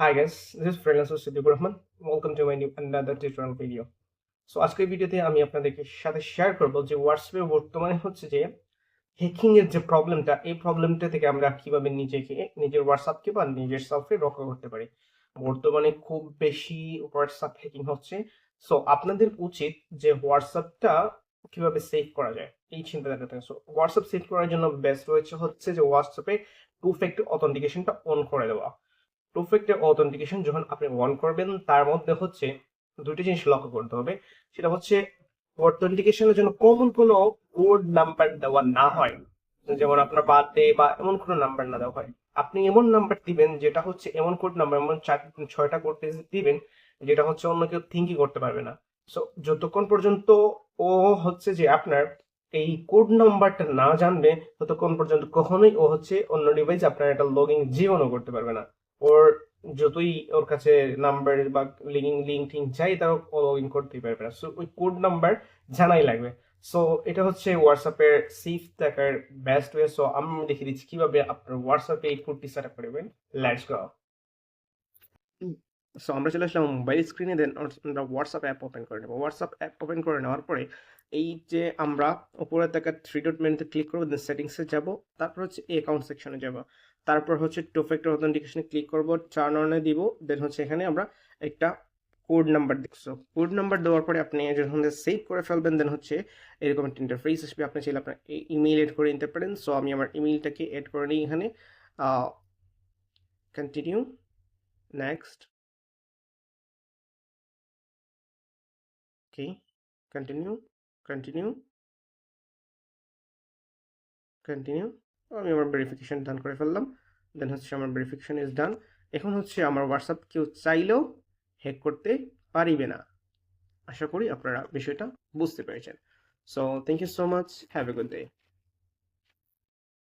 Hi guys, this is freelancer Siddiqur Rahman. Welcome to my new another tutorial so আজকের ভিডিওতে আমি আপনাদেরকে সাথে শেয়ার করব যে হোয়াটসঅ্যাপে বর্তমানে হচ্ছে যে হ্যাকিং এর যে প্রবলেমটা এই প্রবলেমটা থেকে আমরা কীভাবে নিজেকে নিজের হোয়াটসঅ্যাপকে বা নিজের সেলফকে রক্ষা করতে পারি। বর্তমানে খুব বেশি হোয়াটসঅ্যাপ হ্যাকিং হচ্ছে। সো আপনাদের উচিত যে হোয়াটসঅ্যাপটা কীভাবে সেভ করা যায় এই চিন্তা করতে সো হোয়াটসঅ্যাপ সেভ করার জন্য বেস্ট রয়েছে হচ্ছে যে হোয়াটসঅ্যাপে টু ফ্যাক্টর অথেন্টিকেশনটা অন করে দেওয়া। টু ফ্যাক্টর অথেন্টিকেশন যখন আপনি অন করবেন, তার মধ্যে হচ্ছে দুটি জিনিস লক্ষ্য করতে হবে। সেটা হচ্ছে অথেন্টিকেশনের জন্য কমন কোনো কোড নাম্বার দেওয়া না হয়। যেমন আপনার বার্থডে বা এমন কোনো নাম্বার না দেওয়া হয়। আপনি এমন নাম্বার দিবেন, যেটা হচ্ছে এমন কোড নাম্বার এমন চার ছয়টা কোড দিবেন, যেটা হচ্ছে অন্য কেউ থিঙ্কই করতে পারবে না। সো যতক্ষণ পর্যন্ত ও হচ্ছে যে আপনার এই কোড নাম্বারটা না জানবে, ততক্ষণ পর্যন্ত কখনোই ও হচ্ছে অন্য ডিভাইস আপনার একটা লগ ইন জীবনও করতে পারবে না। ওর যতই ওর কাছে নাম্বার বা লিঙ্ক লিঙ্ক টিঙ্ক চাই ও লগ ইন করতেই পারবে না। সো ওই কোড নাম্বার জানাই লাগবে। সো এটা হচ্ছে হোয়াটসঅ্যাপের সেফ থাকার বেস্ট ওয়ে সো আমি দেখিয়ে দিচ্ছি কীভাবে আপনার হোয়াটসঅ্যাপে এই কোডটি সেট আপ করবেন লেটস গো সো আমরা চলে আসলাম মোবাইল স্ক্রিনে দেন আমরা হোয়াটসঅ্যাপ অ্যাপ ওপেন করে নেব। হোয়াটসঅ্যাপ অ্যাপ ওপেন করে নেওয়ার পরে এই যে আমরা উপরে থাকা থ্রি ডট মেনুতে ক্লিক করব দেন সেটিংসে যাব, তারপর হচ্ছে অ্যাকাউন্ট সেকশনে যাব। তারপর হচ্ছে টু ফ্যাক্টর অথেন্টিকেশনে ক্লিক করব, চার অনে দিব দেন হচ্ছে এখানে আমরা একটা কোড নাম্বার দেখছ। কোড নাম্বার দেওয়ার পরে আপনি যখন সেভ করে ফেলবেন দেন হচ্ছে এরকম একটা ইন্টারফেস আসবে। আপনি চাইলে আপনার ইমেল এড করে নিতে পারেন। সো আমি আমার ইমেলটাকে এড করে নিই এখানে। Continue next okay continue continue continue আমি আমার ভেরিফিকেশন ডান করে ফেললাম। দেন হচ্ছে আমার ভেরিফিকেশান ইজ ডান এখন হচ্ছে আমার হোয়াটসঅ্যাপ কেউ চাইলেও হ্যাক করতে পারিবে না। আশা করি আপনারা বিষয়টা বুঝতে পেরেছেন। So thank you so much have a good day